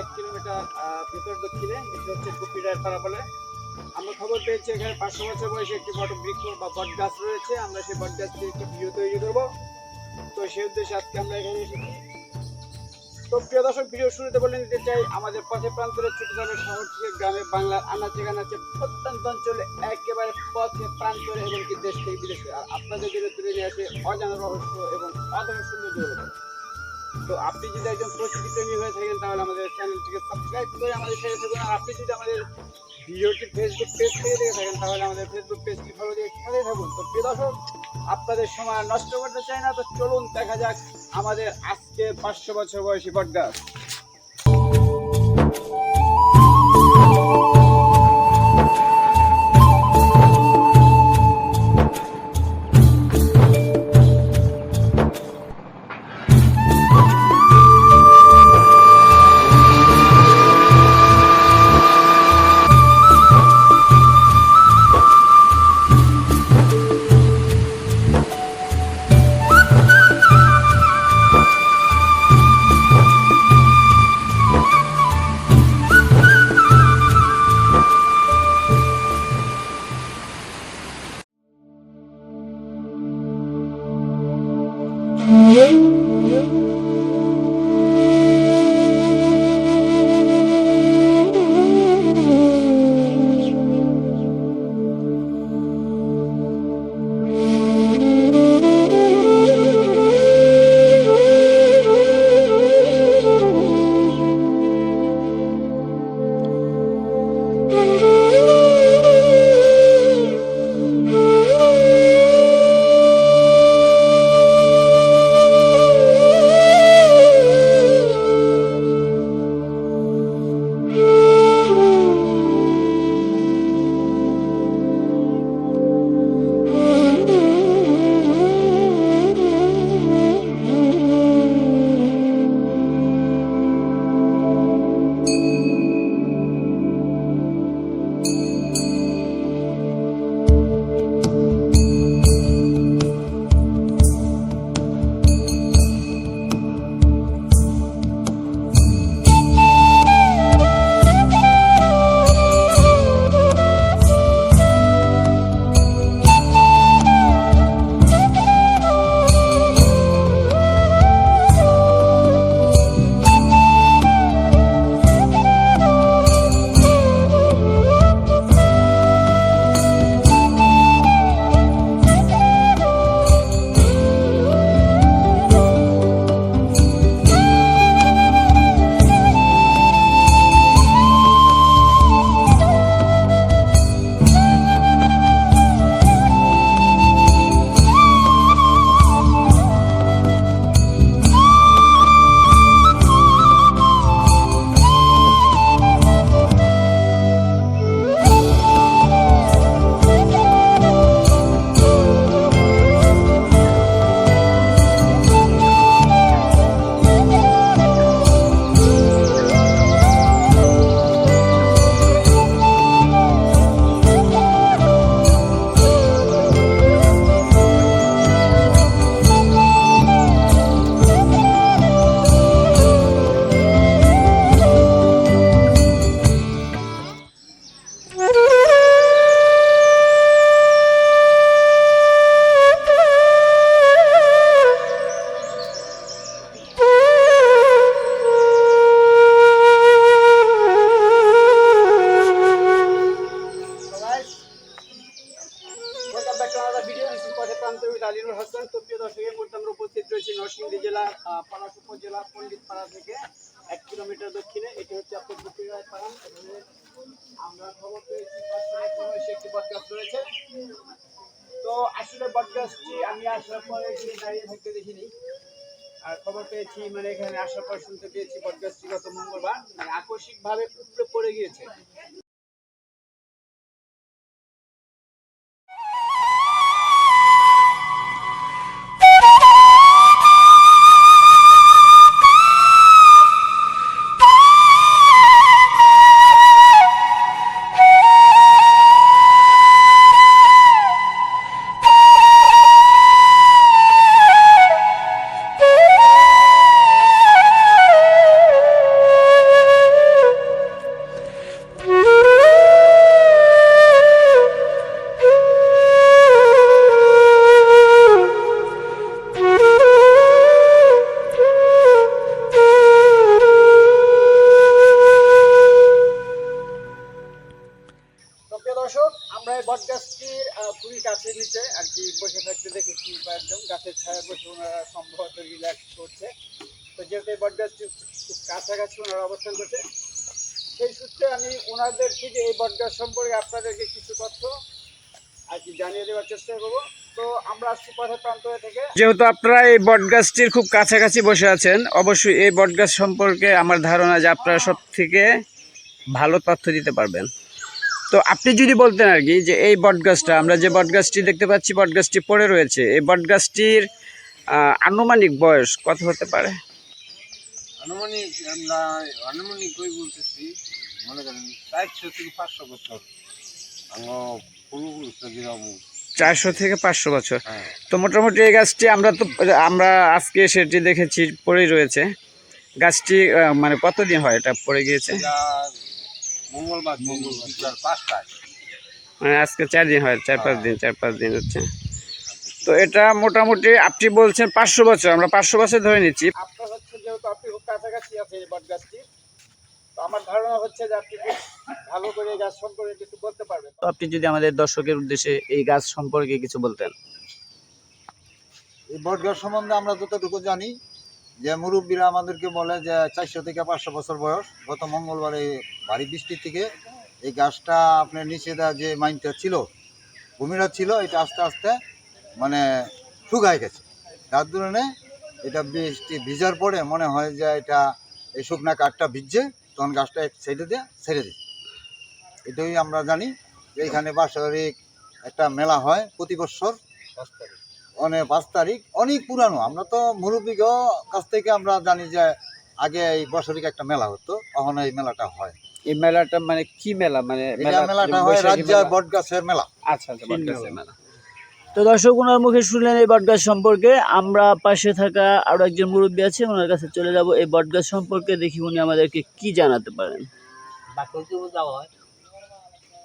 এক কিলোমিটার ভেতর দক্ষিণে, এটি হচ্ছে কুপিরায় পাড়া বলে আমরা খবর পেয়েছি এখানে পাঁচশো বছর বয়সে একটি বট বৃক্ষ বা বট গাছ রয়েছে। আমরা সেই বট গাছ থেকে একটি ভিডিও তৈরি করব। তো সেই উদ্দেশ্যে আজকে আমরা এখানে এসেছি। তো প্রিয় দর্শক, ভিডিও শুরুতে বলে নিতে চাই, আমাদের পথে প্রান্তরে ছোট ছোট শহর থেকে গ্রামে বাংলার আনাচে গানাচে প্রত্যন্ত অঞ্চলে একেবারে পথে প্রান্তরে এবং কি দেশ থেকে বিদেশে। আর আপনাদের জন্য তুলে নিয়ে আসে অজানা রহস্য এবং অজানা সৌন্দর্য তো আপনি যদি একজন প্রকৃতি প্রেমী হয়ে থাকেন, তাহলে আমাদের চ্যানেলটিকে সাবস্ক্রাইব করে আমাদের সাথে থাকুন। আর আপনি যদি আমাদের ভিডিওটি ফেসবুক পেজ থেকে দেখে থাকেন, তাহলে আমাদের ফেসবুক পেজটি ফলো দিয়ে সাথে থাকুন। তো প্রিয় দর্শক, আপনাদের সময় নষ্ট করতে চাই না, তো চলুন দেখা যাক আমাদের আজকে পাঁচশো বছর বয়সী বটগাছ। থেকে এক কিলোমিটার দক্ষিণে, এটি হচ্ছে আপনার দুপুরায় পাড়া। আমরা খবর পেয়েছি একটি বটগাছ রয়েছে তো আসলে বটগাছটি আমি আসার পরে এখানে দাঁড়িয়ে থাকতে দেখিনি। আর খবর পেয়েছি মানে এখানে আসার পর শুনতে পেয়েছি বটগাছটি গত মঙ্গলবার। মানে আকস্মিকভাবে উপরে পড়ে গিয়েছে। সম্ভবত রিল্যাক্স করছে। তো যেহেতু এই বট গাছটি খুব কাছাকাছি ওনারা অবস্থান করছে সেই সূত্রে আমি ওনাদের থেকে এই বট গাছ সম্পর্কে আপনাদেরকে কিছু তথ্য আর কি জানিয়ে দেওয়ার চেষ্টা করব। যেহেতু আপনারা এই বট গাছটির খুব কাছাকাছি বসে আছেন অবশ্যই এই বট গাছ সম্পর্কে আমার ধারণা যে আপনারা সব থেকে ভালো তথ্য দিতে পারবেন। তো আপনি যদি বলতেন আর কি যে এই বট গাছটা আমরা যে বট গাছটি দেখতে পাচ্ছি বট গাছটি পড়ে রয়েছে এই বট গাছটির আহ, আনুমানিক বয়স কত হতে পারে? আনুমানিক আমরা আনুমানিক বলতেছি মনে করেন চারশো থেকে পাঁচশো বছর। আমার চারশো থেকে পাঁচশো বছর। হ্যাঁ। তো মোটামুটি এই গাছটি আমরা তো আমরা আজকে সেটি দেখেছি পড়েই রয়েছে। গাছটি মানে কতদিন হয় এটা পড়ে গিয়েছে? মঙ্গলবার মঙ্গলবার পাঁচটায়। মানে আজকে চার দিন হয় চার পাঁচ দিন চার পাঁচ দিন হচ্ছে। তো এটা মোটামুটি আপনি বলছেন পাঁচশো বছর আমরা পাঁচশো বছর ধরে নিচ্ছি। আপনার হচ্ছে যেহেতু আপনি খুব কাছাকাছি আছে এই বট গাছটি তো আমার ধারণা হচ্ছে যে আপনি ভালো করে গাছ সম্পর্কে কিছু বলতে পারবেন। তো আপনি যদি আমাদের দর্শকের উদ্দেশ্যে এই গাছ সম্পর্কে কিছু বলতেন। এই বটগাছ সম্বন্ধে আমরা যতটুকু জানি যে মুরব্বীরা আমাদেরকে বলে যে চারশো থেকে পাঁচশো বছর বয়স গত মঙ্গলবারে ভারী বৃষ্টি থেকে এই গাছটা আপনার নিচে দেওয়া যে মাইনটা ছিল ভূমিটা ছিল এটা আস্তে আস্তে মানে শুকায় গেছে। তার ধরনে এটা বৃষ্টি ভিজার পরে মনে হয় যে এটা এই শুকনা কাঠটা ভিজছে তখন গাছটা ছেড়ে দিয়ে ছেড়ে দিই এটাই আমরা জানি যে এখানে বাৎসরিক একটা মেলা হয় প্রতি বছর। অনেক পাঁচ তারিখ অনেক পুরানো। আমরা তো মুরব্বীগ কাছ থেকে আমরা জানি যে আগে এই বছরিক একটা মেলা হতো তখন এই মেলাটা হয়। এই মেলাটা মানে কি মেলা? মানে মেলাটা হয় রাজ্যের বট গাছের মেলা। আচ্ছা আচ্ছা বটগাছের মেলা। তো দর্শক, ওনার মুখে শুনলেন এই বটগাছ সম্পর্কে। আমরা পাশে থাকা আরও একজন মুরব্বী আছে, ওনার কাছে চলে যাব এই বটগাছ সম্পর্কে, দেখি উনি আমাদেরকে কি জানাতে পারেন।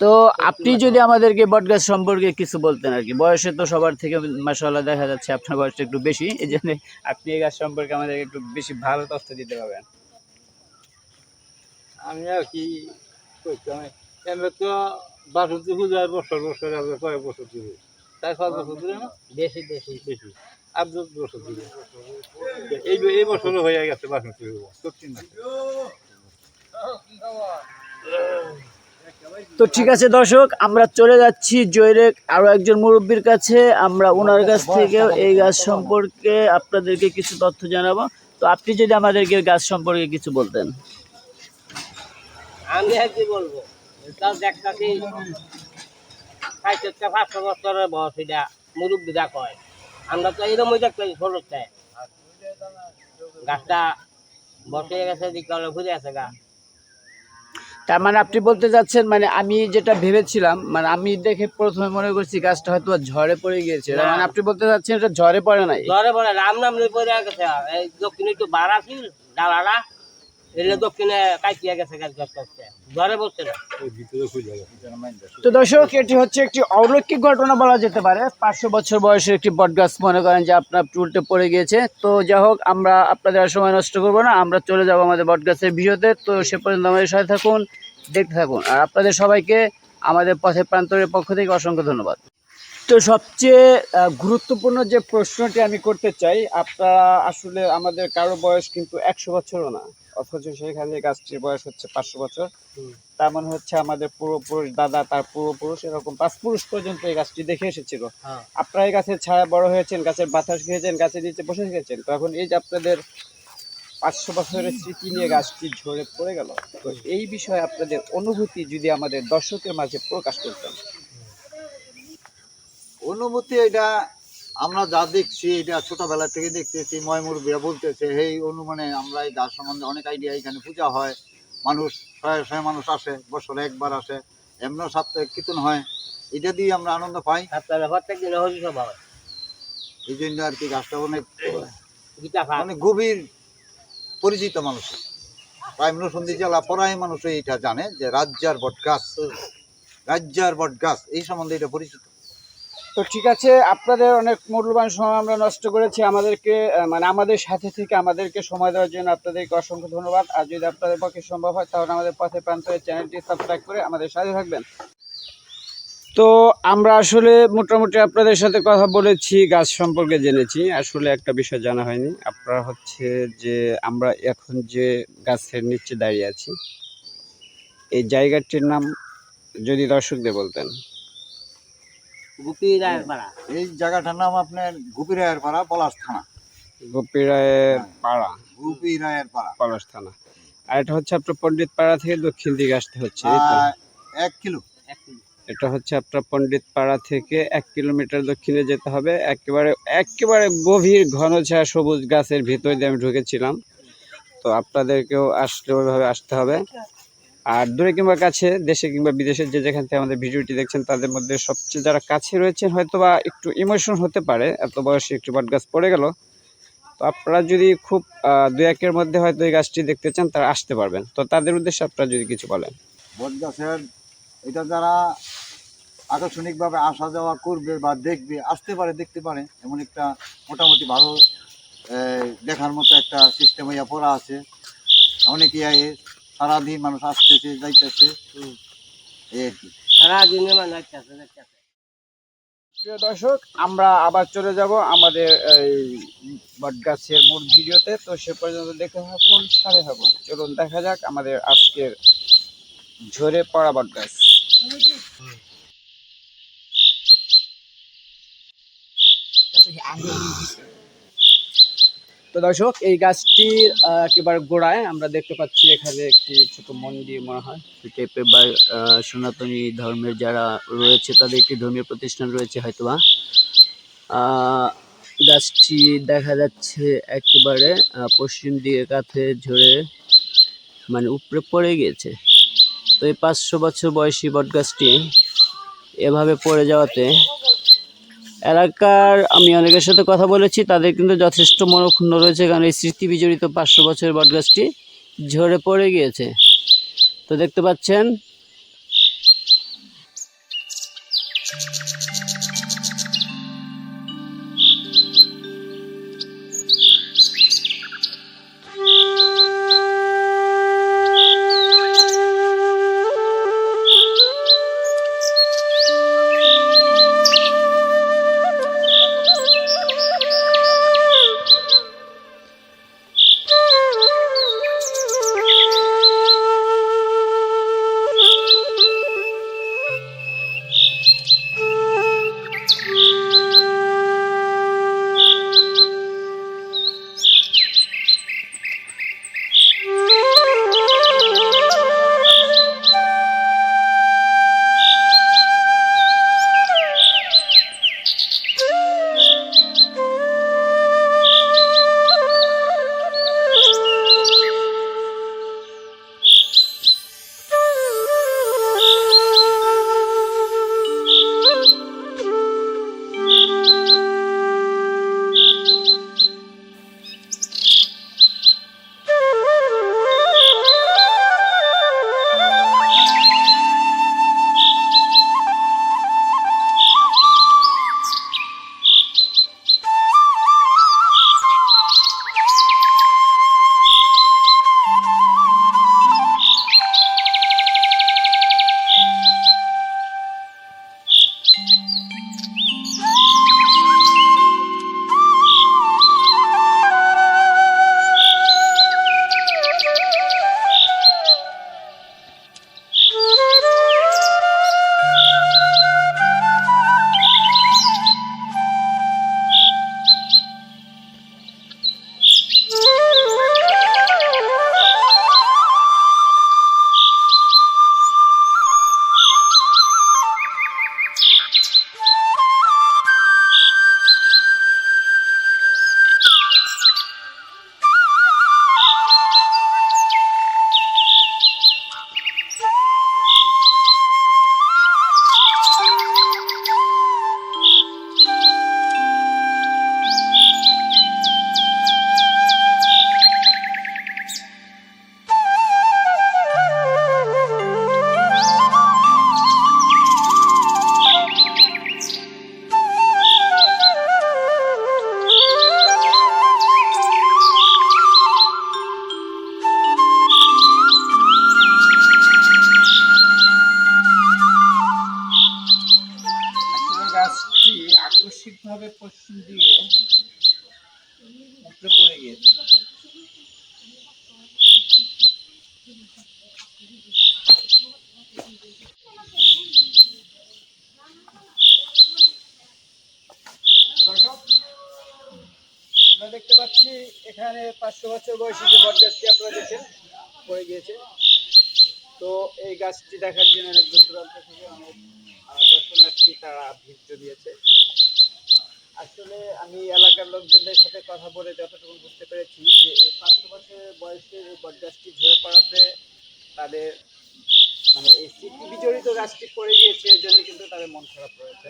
তো আপনি যদি আমাদেরকে বটগাছ সম্পর্কে কিছু বলতেন আর কি। বয়সে তো সবার থেকে মাসাল্লাহ দেখা যাচ্ছে আপনার বয়সটা একটু বেশি, এই জন্য আপনি এই গাছ সম্পর্কে আমাদেরকে একটু বেশি ভালো তথ্য দিতে পারবেন। আমি আর কি করতাম এমনি তো বাসন্তী পূজার বছর বছর কয়েক বছর ধরে চার পাঁচ বছর ধরে না? বেশি বেশি। বেশি। আট দশ বছর ধরে। এই এই বছরও হয়ে গেছে সত্যি না তো ঠিক আছে দর্শক আমরা চলে যাচ্ছি জয়রেক আরও একজন মুরব্বীর কাছে। আমরা ওনার কাছ থেকে এই গাছ সম্পর্কে আপনাদেরকে কিছু তথ্য জানাব। তো আপনি যদি আমাদেরকে গাছ সম্পর্কে কিছু বলতেন। আমি আর কি বলব? পাঁচশো বছরের বয়স এটা কয় আমরা তো গাছটা বসে গেছে দিকে ঘুরে আছে গা তার মানে আপনি বলতে যাচ্ছেন মানে আমি যেটা ভেবেছিলাম মানে আমি দেখে প্রথমে মনে করছি গাছটা হয়তো ঝড়ে পড়ে গিয়েছে। মানে আপনি বলতে চাচ্ছেন এটা ঝড়ে পড়ে নাই। ধরে পড়ে রাম নাম পড়ে গেছে। এই দক্ষিণে একটু বাড়া ছিল ডালাটা তো দর্শক এটি হচ্ছে একটি অলৌকিক ঘটনা বলা যেতে পারে। পাঁচশো বছর বয়সের একটি বটগাছ মনে করেন যে আপনার উল্টে পড়ে গিয়েছে। তো যাই হোক আমরা আপনাদের আর সময় নষ্ট করব না। আমরা চলে যাব আমাদের বটগাছের ভিডিওতে। তো সে পর্যন্ত আমাদের সাথে থাকুন দেখতে থাকুন। আর আপনাদের সবাইকে আমাদের পথে প্রান্তরের পক্ষ থেকে অসংখ্য ধন্যবাদ। তো সবচেয়ে আহ, গুরুত্বপূর্ণ যে প্রশ্নটি আমি করতে চাই আপনারা আসলে আমাদের কারও বয়স কিন্তু একশো বছরও না। অথচ সেখানে গাছটির বয়স হচ্ছে পাঁচশো বছর। তার মানে হচ্ছে আমাদের পূর্বপুরুষ দাদা তার পূর্বপুরুষ এরকম পাঁচ পুরুষ পর্যন্ত এই গাছটি দেখে এসেছিল। হ্যাঁ। আপনারা এই গাছের ছায়া বড় হয়েছেন গাছের বাতাস খেয়েছেন গাছের নিচে বসে গেছেন। তো এখন এই যে আপনাদের পাঁচশো বছরের স্মৃতি নিয়ে গাছটি ঝরে পড়ে গেল। তো এই বিষয়ে আপনাদের অনুভূতি যদি আমাদের দর্শকের মাঝে প্রকাশ করতেন। অনুভূতি এটা আমরা যা দেখছি এটা ছোটবেলা থেকে দেখতেছি ময়মুরবিরা বলতেছে এই অনুমানে আমরা এই গাছ সম্বন্ধে অনেক আইডিয়া এখানে পূজা হয়। মানুষ শয়ে শয়ে মানুষ আসে বছরে একবার আসে। এমনও সাপ্তাহিক কীর্তন হয়। এটা দিয়ে আমরা আনন্দ পাই। এই জন্য আর কি গাছটা অনেক অনেক গভীর পরিচিত মানুষ। প্রায় নরসিংদী জেলা পড়াই মানুষ এইটা জানে যে রাজ্যার বট গাছ রাজ্যার বট গাছ এই সম্বন্ধে এটা পরিচিত। তো ঠিক আছে, আপনাদের অনেক মূল্যবান সময় আমরা নষ্ট করেছি। আমাদেরকে মানে আমাদের সাথে থেকে আমাদেরকে সময় দেওয়ার জন্য আপনাদেরকে অসংখ্য ধন্যবাদ। আর যদি আপনাদের পক্ষে সম্ভব হয়, তাহলে আমাদের পথে প্রান্তরের চ্যানেলটি সাবস্ক্রাইব করে আমাদের সাথে থাকবেন। তো আমরা আসলে মোটামুটি আপনাদের সাথে কথা বলেছি, গাছ সম্পর্কে জেনেছি। আসলে একটা বিষয় জানা হয়নি। আপনারা হচ্ছে যে, আমরা এখন যে গাছের নিচে দাঁড়িয়ে আছি, এই জায়গাটির নাম যদি দর্শকদের বলতেন। গুপি রায়ের পাড়া। এই জায়গাটার নাম আপনার গুপি রায়ের পাড়া পলাশ থানা। গোপী রায়ের পাড়া। গুপি রায়ের পাড়া। পলাশ থানা। আর এটা হচ্ছে আপনার পণ্ডিত পাড়া থেকে দক্ষিণ দিকে আসতে হচ্ছে এক কিলো। এটা হচ্ছে আপনার পণ্ডিত পাড়া থেকে এক কিলোমিটার দক্ষিণে যেতে হবে। একেবারে একেবারে গভীর ঘন ছায়া সবুজ গাছের ভিতর দিয়ে আমি ঢুকেছিলাম। তো আপনাদেরকেও আসলে ওইভাবে আসতে হবে। আর দূরে কিংবা কাছে, দেশে কিংবা বিদেশে যে যেখান থেকে আমাদের ভিডিওটি দেখছেন, তাদের মধ্যে সবচেয়ে যারা কাছে রয়েছেন হয়তো বা একটু ইমোশন হতে পারে, এত বয়সে একটু বট গাছ পড়ে গেল। তো আপনারা যদি খুব দু একের মধ্যে হয়তো এই গাছটি দেখতে চান, তারা আসতে পারবেন। তো তাদের উদ্দেশ্যে আপনারা যদি কিছু বলেন। বট গাছের, এটা যারা আকর্ষণিকভাবে আসা যাওয়া করবে বা দেখবে, আসতে পারে, দেখতে পারে, এমন একটা মোটামুটি ভালো দেখার মতো একটা সিস্টেম হইয়া পড়া আছে। অনেকে সারাদিন মানুষ আসতেছে যাইতেছে। এই আর কি। সারাদিনে মানে যাইতাছে, যাইতাছে। প্রিয় দর্শক আমরা আবার চলে যাব আমাদের এই বটগাছের মূল ভিডিওতে। তো সে পর্যন্ত দেখে থাকুন সাথে থাকুন। চলুন দেখা যাক আমাদের আজকের ঝরে পড়া বটগাছ। তো দর্শক, এই গাছটির একেবারে গোড়ায় আমরা দেখতে পাচ্ছি এখানে একটি ছোট মন্দির মনে হয়। টাইপের বা সনাতনী ধর্মের যারা রয়েছে তাদের একটি ধর্মীয় প্রতিষ্ঠান রয়েছে হয়তোবা। গাছটি দেখা যাচ্ছে একেবারে পশ্চিম দিকে কাছে ঝরে মানে উপরে পড়ে গিয়েছে। তো এই পাঁচশো বছর বয়সী বট গাছটি এভাবে পড়ে যাওয়াতে এলাকার আমি অনেকের সাথে কথা বলেছি, তাদের কিন্তু যথেষ্ট মনক্ষুণ্ণ রয়েছে, কারণ এই স্মৃতি বিজড়িত পাঁচশো বছরের বটগাছটি ঝরে পড়ে গিয়েছে। তো দেখতে পাচ্ছেন এখানে পাঁচশো বছর বয়সী যে বট গাছটি আপনারা দেখছেন পড়ে গিয়েছে। তো এই গাছটি দেখার জন্য অনেক দূর দূরান্ত থেকে অনেক দর্শনার্থী তারা ভিড় জমিয়েছে আসলে আমি এলাকার লোকজনদের সাথে কথা বলে যতটুকু বুঝতে পেরেছি যে এই পাঁচশো বছর বয়সের এই বট গাছটি ঝরে পড়াতে তাদের মানে এই স্মৃতি বিজড়িত গাছটি পড়ে গিয়েছে এর জন্য কিন্তু তাদের মন খারাপ রয়েছে।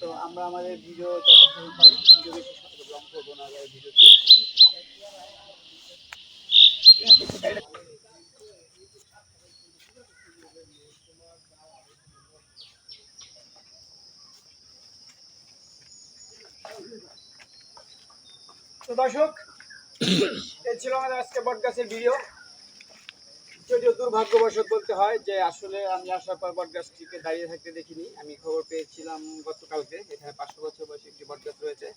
তো আমরা আমাদের ভিডিও যতটুকু পারি, ভিডিও বেশি করব না এই ভিডিওটি তো দর্শক, এই ছিল আমাদের আজকে বটগাছের ভিডিও। যদিও দুর্ভাগ্যবশত বলতে হয় যে আসলে আমি আসার পর বটগাছটিকে দাঁড়িয়ে থাকতে দেখিনি। আমি খবর পেয়েছিলাম গতকালকে, এখানে পাঁচশো বছর বয়সী একটি বটগাছ রয়েছে।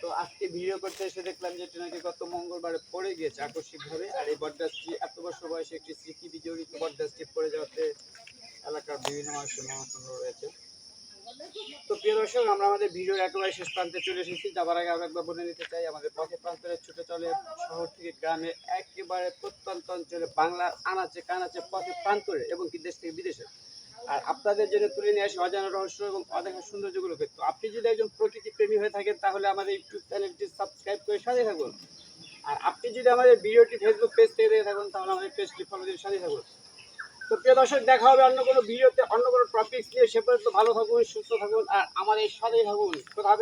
তো আজকে ভিডিও করতে এসে দেখলাম যে নাকি গত মঙ্গলবারে পড়ে গিয়েছে আকস্মিকভাবে, আর এই বটগাছটি এত বছর বয়সে একটি স্মৃতি বিজড়িত বটগাছটি পড়ে যাওয়াতে এলাকার বিভিন্ন মানুষের মহাসংগ্র রয়েছে। তো প্রিয় দর্শক, আমরা আমাদের ভিডিওর একেবারে শেষ প্রান্তে চলে এসেছি। যাবার আগে আমরা একবার বলে নিতে চাই, আমাদের পথে প্রান্তরে ছুটে চলে শহর থেকে গ্রামে একেবারে প্রত্যন্ত অঞ্চলে বাংলা আনাচে কানাচে পথে প্রান্তরে এবং কি দেশ থেকে বিদেশে। আর আপনাদের জন্য তুলে নিয়ে আসি অজানা রহস্য এবং অদেখা সৌন্দর্যগুলোকে। তো আপনি যদি একজন প্রকৃতি প্রেমী হয়ে থাকেন, তাহলে আমাদের ইউটিউব চ্যানেলটি সাবস্ক্রাইব করে সাথে থাকুন। আর আপনি যদি আমাদের ভিডিওটি ফেসবুক পেজ থেকে দেখে থাকুন, তাহলে আমাদের পেজটি ফলো দিয়ে সাথে থাকুন। তো প্রিয় দর্শক, দেখা হবে অন্য কোনো ভিডিওতে, অন্য কোনো টপিক নিয়ে। সে পর্যন্ত ভালো থাকুন, সুস্থ থাকুন, আর আমাদের সাথেই থাকুন। কোথাও